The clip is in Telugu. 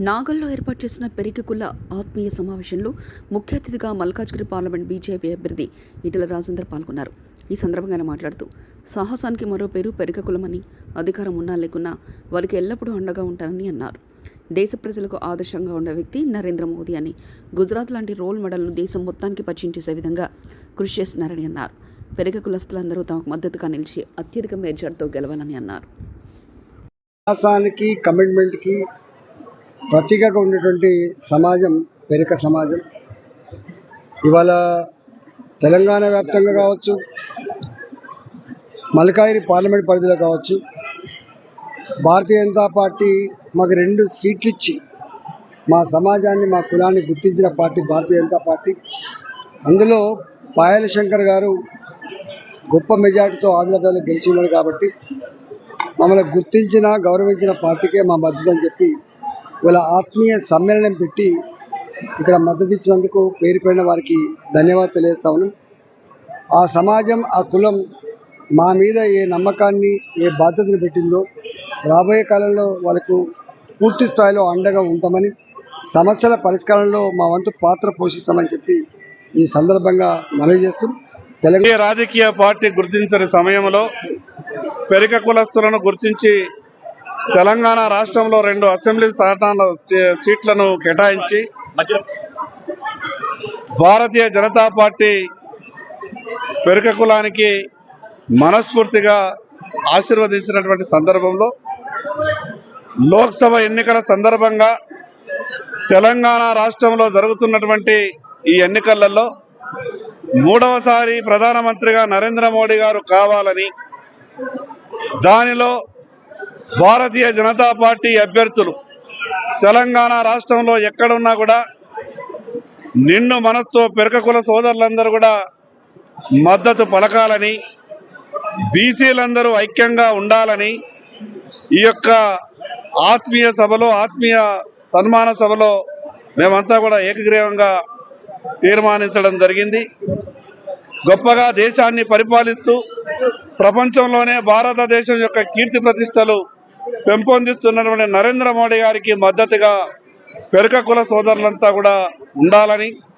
నాగల్లో ఏర్పాటు చేసిన పెరికకుల ఆత్మీయ సమావేశంలో ముఖ్య అతిథిగా మల్కాజ్గిరి పార్లమెంట్ బీజేపీ అభ్యర్థి ఈటల రాజేందర్ పాల్గొన్నారు. ఈ సందర్భంగా ఆయన మాట్లాడుతూ సాహసానికి మరో పేరు పెరికకులమని అధికారం ఉన్నా లేకున్నా వారికి ఎల్లప్పుడూ అండగా ఉంటానని అన్నారు. దేశ ప్రజలకు ఆదర్శంగా ఉండే వ్యక్తి నరేంద్ర మోదీ అని గుజరాత్ లాంటి రోల్ మోడల్ను దేశం మొత్తానికి పరిచయం చేసే విధంగా కృషి చేస్తున్నారని అన్నారు. పెరిక కులస్తులందరూ తమకు మద్దతుగా నిలిచి అత్యధిక మెజార్టీతో గెలవాలని అన్నారు. కమిట్మెంట్కి ప్రతీకగా ఉన్నటువంటి సమాజం పెరిక సమాజం. ఇవాళ తెలంగాణ వ్యాప్తంగా కావచ్చు మల్కాయిరి పార్లమెంట్ పరిధిలో కావచ్చు భారతీయ జనతా పార్టీ మాకు రెండు సీట్లు ఇచ్చి మా సమాజాన్ని మా కులాన్ని గుర్తించిన పార్టీ భారతీయ జనతా పార్టీ. అందులో పాయల శంకర్ గారు గొప్ప మెజార్టీతో ఆంధ్రప్రదేశ్లో గెలిచి ఉన్నారు కాబట్టి మమ్మల్ని గుర్తించిన గౌరవించిన పార్టీకే మా మద్దతు అని చెప్పి ఇవాళ ఆత్మీయ సమ్మేళనం పెట్టి ఇక్కడ మద్దతు ఇచ్చినందుకు పేరు పడిన వారికి ధన్యవాదాలు తెలియజేస్తాను. ఆ సమాజం ఆ కులం మా మీద ఏ నమ్మకాన్ని ఏ బాధ్యతను పెట్టిందో రాబోయే కాలంలో వాళ్ళకు పూర్తి స్థాయిలో అండగా ఉంటామని సమస్యల పరిష్కారంలో మా వంతు పాత్ర పోషిస్తామని చెప్పి ఈ సందర్భంగా మనవి చేస్తూ తెలంగాణ రాజకీయ పార్టీ గుర్తించని సమయంలో పెరిక కులస్తులను గుర్తించి తెలంగాణ రాష్ట్రంలో రెండు అసెంబ్లీ స్థానాల సీట్లను కేటాయించి భారతీయ జనతా పార్టీ పెరిక కులానికి మనస్ఫూర్తిగా ఆశీర్వదించినటువంటి సందర్భంలో లోక్సభ ఎన్నికల సందర్భంగా తెలంగాణ రాష్ట్రంలో జరుగుతున్నటువంటి ఈ ఎన్నికలలో మూడవసారి ప్రధానమంత్రిగా నరేంద్ర మోడీ గారు కావాలని దానిలో భారతీయ జనతా పార్టీ అభ్యర్థులు తెలంగాణ రాష్ట్రంలో ఎక్కడున్నా కూడా నిన్ను మనస్తో పెరకకుల సోదరులందరూ కూడా మద్దతు పలకాలని బీసీలందరూ ఐక్యంగా ఉండాలని ఈ యొక్క ఆత్మీయ సభలో ఆత్మీయ సన్మాన సభలో మేమంతా కూడా ఏకగ్రీవంగా తీర్మానించడం జరిగింది. గొప్పగా దేశాన్ని పరిపాలిస్తూ ప్రపంచంలోనే భారతదేశం యొక్క కీర్తి ప్రతిష్టలు పెంపొందిస్తున్నటువంటి నరేంద్ర మోడీ గారికి మద్దతుగా పెరక కుల సోదరులంతా కూడా ఉండాలని